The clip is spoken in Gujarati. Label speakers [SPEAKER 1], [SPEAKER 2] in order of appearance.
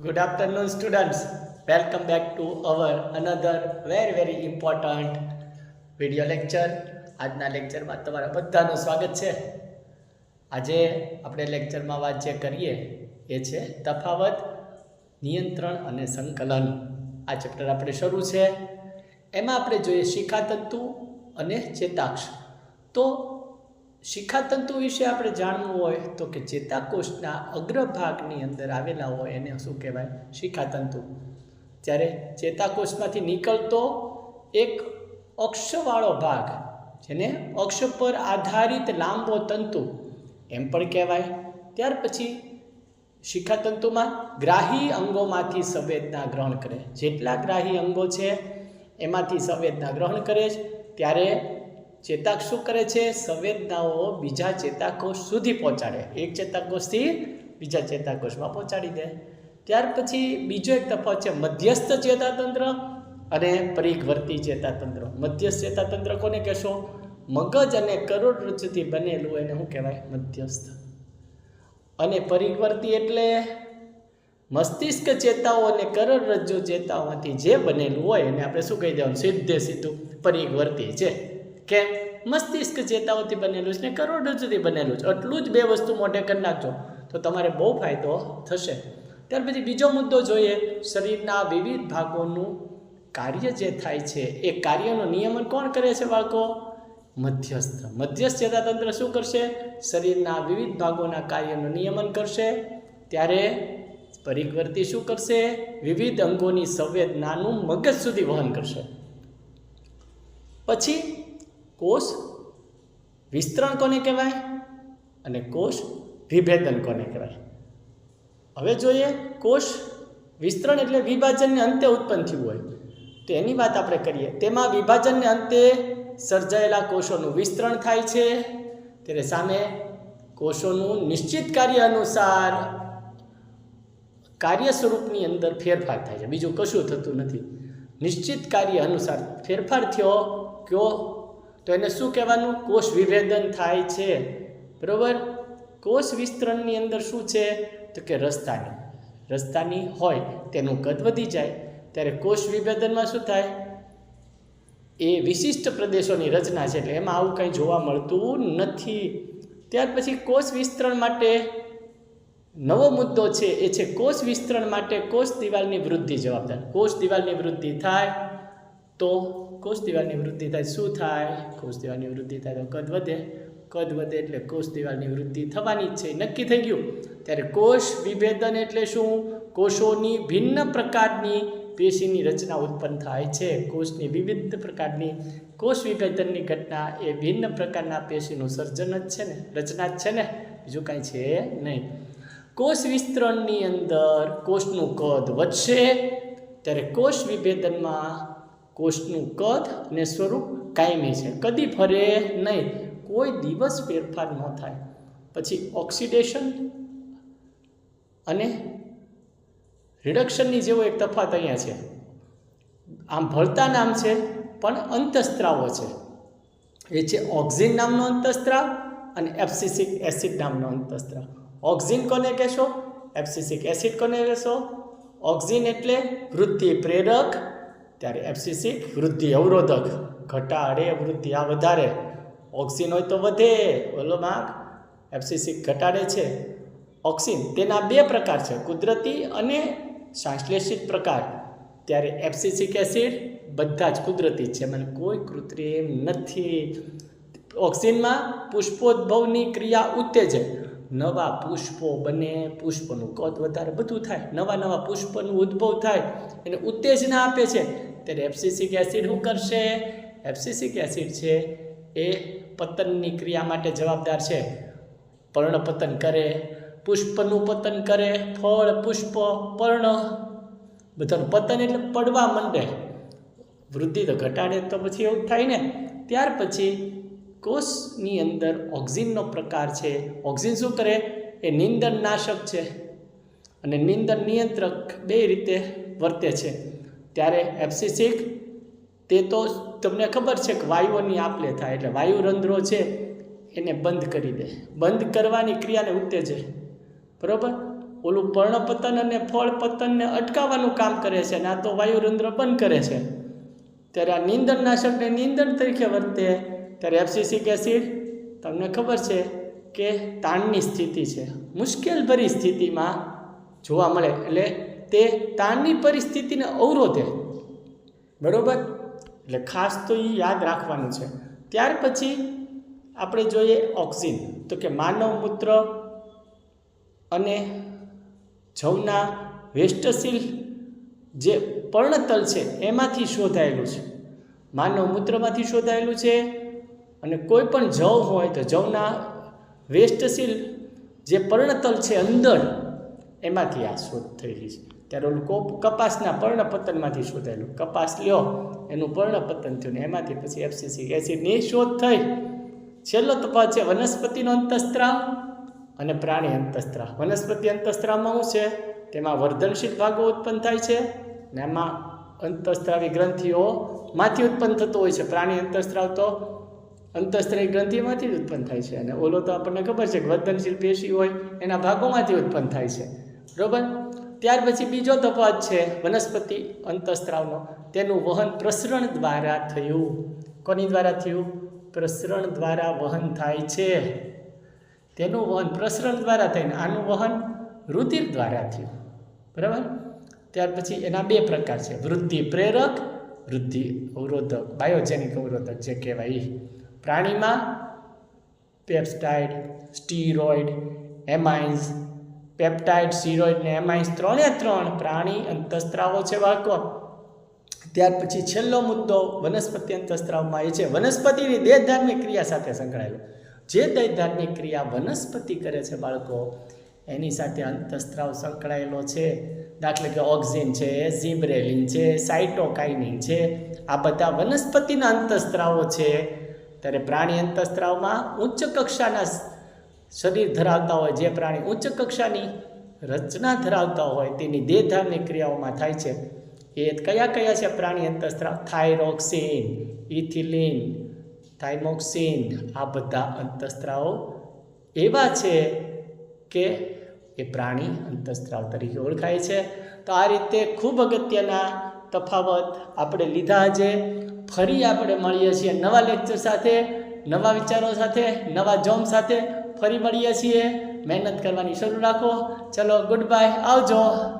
[SPEAKER 1] Good afternoon, students. Welcome back to our another very very important video lecture. આજના લેક્ચરમાં તમારા બધાનું સ્વાગત છે આજે આપણે લેક્ચરમાં વાત જે કરીએ એ છે તફાવત નિયંત્રણ અને સંકલન આ ચેપ્ટર આપણે શરૂ છે એમાં આપણે જોઈએ શિખાતંતુ અને ચેતાક્ષ તો શિખાતંતુ વિશે આપણે જાણવું હોય તો કે ચેતાકોષના અગ્રભાગની અંદર આવેલા હોય એને શું કહેવાય? શિખાતંતુ. જ્યારે ચેતાકોષમાંથી નીકળતો એક અક્ષવાળો ભાગ, જેને અક્ષ પર આધારિત લાંબો તંતુ એમ પણ કહેવાય. ત્યાર પછી શિખાતંતુમાં ગ્રાહી અંગોમાંથી સંવેદના ગ્રહણ કરે. જેટલા ગ્રાહી અંગો છે, એમાંથી સંવેદના ગ્રહણ કરે છે. ત્યારે ચેતાક્ષ શું કરે છે? સંવેદનાઓ બીજા ચેતાકોષ સુધી પહોંચાડે. એક ચેતાકોષથી બીજા ચેતાકોષમાં પહોંચાડી દે. ત્યાર પછી બીજો એક તફાવત છે મધ્યસ્થ ચેતાતંત્ર અને પરિઘવર્તી ચેતાતંત્ર. મધ્યસ્થ ચેતાતંત્ર કોને કહેશો? મગજ અને કરોડરજ્જુથી બનેલું એને શું કહેવાય? મધ્યસ્થ. અને પરિઘવર્તી એટલે મસ્તિષ્ક ચેતાઓ અને કરોડરજ્જુ ચેતાઓમાંથી જે બનેલું હોય એને આપણે શું કહી દેવાનું? સીધે સીધું પરિઘવર્તી છે. કે મસ્તિષ્ક ચેતાઓથી બનેલું છે ને કરોડરજ્જુથી બનેલું છે. એટલું જ બે વસ્તુ મોઢે કરી નાખજો, તો તમારે બહુ ફાયદો થશે. ત્યાર પછી બીજો મુદ્દો જોઈએ, શરીરના વિવિધ ભાગોનું કાર્ય જે થાય છે, એ કાર્યનું નિયમન કોણ કરે છે બાળકો? મધ્યસ્થ. મધ્યસ્થ ચેતાતંત્ર શું કરશે? શરીરના વિવિધ ભાગોના કાર્યનું નિયમન કરશે. ત્યારે પરિવર્તી શું કરશે? વિવિધ અંગોની સંવેદનાનું મગજ સુધી વહન કરશે. પછી કોષ વિસ્તરણ કોને કહેવાય અને કોષ વિભેદન કોને કહેવાય? હવે જોઈએ કોષ વિસ્તરણ એટલે વિભાજનને અંતે ઉત્પન્ન થયું હોય. તો એની વાત આપણે કરીએ. તેમાં વિભાજનને અંતે સર્જાયેલા કોષોનું વિસ્તરણ થાય છે. ત્યારે સામે કોષોનું નિશ્ચિત કાર્ય અનુસાર કાર્ય સ્વરૂપની અંદર ફેરફાર થાય છે. બીજું કશું થતું નથી. નિશ્ચિત કાર્ય અનુસાર ફેરફાર થયો, કયો? તો એને શું કહેવાનું? કોષ વિભેદન થાય છે. બરાબર? કોષ વિસ્તરણની અંદર શું છે? તો કે રસ્તાની. રસ્તાની હોય તેનું કદ વધી જાય. ત્યારે કોષ વિભેદનમાં શું થાય? એ વિશિષ્ટ પ્રદેશોની રચના છે એટલે એમાં આવું કંઈ જોવા મળતું નથી. ત્યાર પછી કોષ વિસ્તરણ માટે નવો મુદ્દો છે એ છે કોષ વિસ્તરણ માટે કોષ દિવાલની વૃદ્ધિ જવાબદાર. કોષ દિવાલની વૃદ્ધિ થાય તો કોષ દિવાલની વૃદ્ધિ થાય. શું થાય? કોષ દિવાલની વૃદ્ધિ થાય તો કદ વધે. કદ વધે એટલે કોષ દિવાલની વૃદ્ધિ થવાની જ છે. નક્કી થઈ ગયું. ત્યારે કોષ વિભેદન એટલે શું? કોષોની ભિન્ન પ્રકારની પેશીની રચના ઉત્પન્ન થાય છે. કોષની વિવિધ પ્રકારની કોષ વિભેદનની ઘટના એ ભિન્ન પ્રકારના પેશીનું સર્જન જ છે ને? રચના જ છે ને? બીજું કાંઈ છે નહીં. કોષ વિસ્તરણની અંદર કોષનું કદ વધશે. ત્યારે કોષ વિભેદનમાં કોષનું કદ અને સ્વરૂપ કાયમી છે. કદી ફરે નહીં. કોઈ દિવસ ફેરફાર ન થાય. પછી ઓક્સિડેશન અને રિડક્શનની જેવો એક તફાત અહીંયા છે. આમ ભળતા નામ છે, પણ અંતસ્ત્રાવો છે. એ છે ઓક્ઝિન નામનો અંતસ્ત્રાવ અને એપ્સિસિક એસિડ નામનો અંતસ્ત્રાવ. ઓક્ઝિન કોને કહેશો? એપ્સિસિક એસિડ કોને કહેશો? ઓક્ઝિન એટલે વૃદ્ધિ પ્રેરક ત્યારે એફસીસી વૃદ્ધિ અવરોધક, ઘટાડે વૃદ્ધિ આ વધારે. ઓક્સિન હોય તો વધે. ઓલો માગ એફસીસી ઘટાડે છે. ઓક્સિન તેના બે પ્રકાર છે, કુદરતી અને સંશ્લેષિત પ્રકાર. ત્યારે એફસીસિક એસિડ? બધા જ કુદરતી છે. મને કોઈ કૃત્રિમ નથી. ઓક્સિનમાં પુષ્પોદ્ભવની ક્રિયા ઉત્તેજે નવા પુષ્પો બને, પુષ્પનું કદ વધારે, બધું થાય. નવા નવા પુષ્પનું ઉદ્ભવ થાય. એને ઉત્તેજના આપે છે. ત્યારે એફસીસિક એસિડ શું કરશે? એફસીસિક એસિડ છે એ પતનની ક્રિયા માટે જવાબદાર છે. પર્ણપતન કરે પુષ્પનું પતન કરે, ફળ, પુષ્પ, પર્ણ. બધાનું પતન એટલે પડવા માંડે. વૃદ્ધિ તો ઘટાડે તો પછી એવું થાય ને. ત્યાર પછી કોષની અંદર ઓક્સિનનો પ્રકાર છે. ઓક્સિન શું કરે? એ નિંદન નાશક છે. અને નિંદન નિયંત્રક બે રીતે વર્તે છે. ત્યારે એપ્સિસિક તે તો તમને ખબર છે કે વાયુઓની આપલે થાય એટલે વાયુ રંધ્રો છે, એને બંધ કરી દે. બંધ કરવાની ક્રિયાને ઉત્તેજે. બરાબર? ઓલું પર્ણપતન અને ફળ પતનને અટકાવવાનું કામ કરે છે અને આ તો વાયુરંધ્ર બંધ કરે છે. ત્યારે આ નીંદણનાશકને નીંદણ તરીકે વર્તે. ત્યારે એફસીસિક એસિડ તમને ખબર છે કે તાણની સ્થિતિ છે. મુશ્કેલભરી સ્થિતિમાં જોવા મળે. એટલે તે તાણની પરિસ્થિતિને અવરોધે. બરાબર? એટલે ખાસ તો એ યાદ રાખવાનું છે. ત્યાર પછી આપણે જોઈએ ઓક્સિન. તો કે માનવ મૂત્ર અને જવના વેસ્ટશીલ જે પર્ણતલ છે, એમાંથી શોધાયેલું છે. માનવ મૂત્રમાંથી શોધાયેલું છે અને કોઈ પણ જવ હોય તો જવના વેસ્ટશીલ જે પર્ણતલ છે અંદર, એમાંથી આ શોધ થયેલી છે. ત્યારે ઓલું કોપ, કપાસના પર્ણપતનમાંથી શોધાયેલું. કપાસ લ્યો, એનું પર્ણપતન થયું ને એમાંથી પછી એફસીસી એસિડની શોધ થઈ. છેલ્લો તફાવત છે, વનસ્પતિનો અંતસ્ત્રાવ અને પ્રાણી અંતસ્ત્રાવ. વનસ્પતિ અંતસ્ત્રાવમાં શું છે? તેમાં વર્ધનશીલ ભાગો ઉત્પન્ન થાય છે ને એમાં અંતસ્ત્રાવી ગ્રંથિઓમાંથી ઉત્પન્ન થતો હોય છે. પ્રાણી અંતસ્ત્રાવ તો અંતસ્ત્રાવી ગ્રંથિમાંથી જ ઉત્પન્ન થાય છે. અને ઓલો તો આપણને ખબર છે કે વર્ધનશીલ પેશી હોય, એના ભાગોમાંથી ઉત્પન્ન થાય છે. બરોબર? ત્યાર પછી બીજો તફાવત છે વનસ્પતિ અંતસ્ત્રાવનો. તેનું વહન પ્રસરણ દ્વારા થયું. કોની દ્વારા થયું? પ્રસરણ દ્વારા વહન થાય છે. તેનું વહન પ્રસરણ દ્વારા થઈને આનું વહન રુધિર દ્વારા થયું. બરાબર? ત્યાર પછી એના બે પ્રકાર છે. વૃદ્ધિ પ્રેરક, વૃદ્ધિ અવરોધક. બાયોજેનિક અવરોધક જે કહેવાય. પ્રાણીમાં peptide steroid, amines peptide, steroid ને એમાઇન્સ ત્રણે ત્રણ પ્રાણી અંતસ્ત્રાવો છે બાળકો. ત્યાર પછી છેલ્લો મુદ્દો વનસ્પતિ અંતસ્ત્રાવમાં એ છે. વનસ્પતિની દેહધાર્મિક ક્રિયા સાથે સંકળાયેલો. જે દેહધાર્મિક ક્રિયા વનસ્પતિ કરે છે બાળકો, એની સાથે અંતસ્ત્રાવ સંકળાયેલો છે. દાખલા કે ઓક્સિન છે, ઝીબ્રેલિન છે સાઇટોકાઇનિન છે. આ બધા વનસ્પતિના અંતસ્ત્રાવો છે. ત્યારે પ્રાણી અંતસ્ત્રાવમાં ઉચ્ચ કક્ષાના શરીર ધરાવતા હોય જે પ્રાણી ઉચ્ચ કક્ષાની રચના ધરાવતા હોય તેની દેહધાર્મિક ક્રિયાઓમાં થાય છે. એ કયા કયા છે? પ્રાણી અંતસ્ત્રાવ થાઇરોક્સિન, ઇથિલિન, થાઇમોક્સિન, આ બધા અંતસ્ત્રાવો એવા છે કે એ પ્રાણી અંતસ્ત્રાવ તરીકે ઓળખાય છે. તો આ રીતે ખૂબ અગત્યના તફાવત આપણે લીધા છે ફરી આપણે મળીએ છીએ નવા લેક્ચર સાથે, નવા વિચારો સાથે, નવા જોમ સાથે. ફરી મળીએ છીએ. મહેનત કરવાની શરૂ રાખો. ચલો ગુડ બાય આવજો.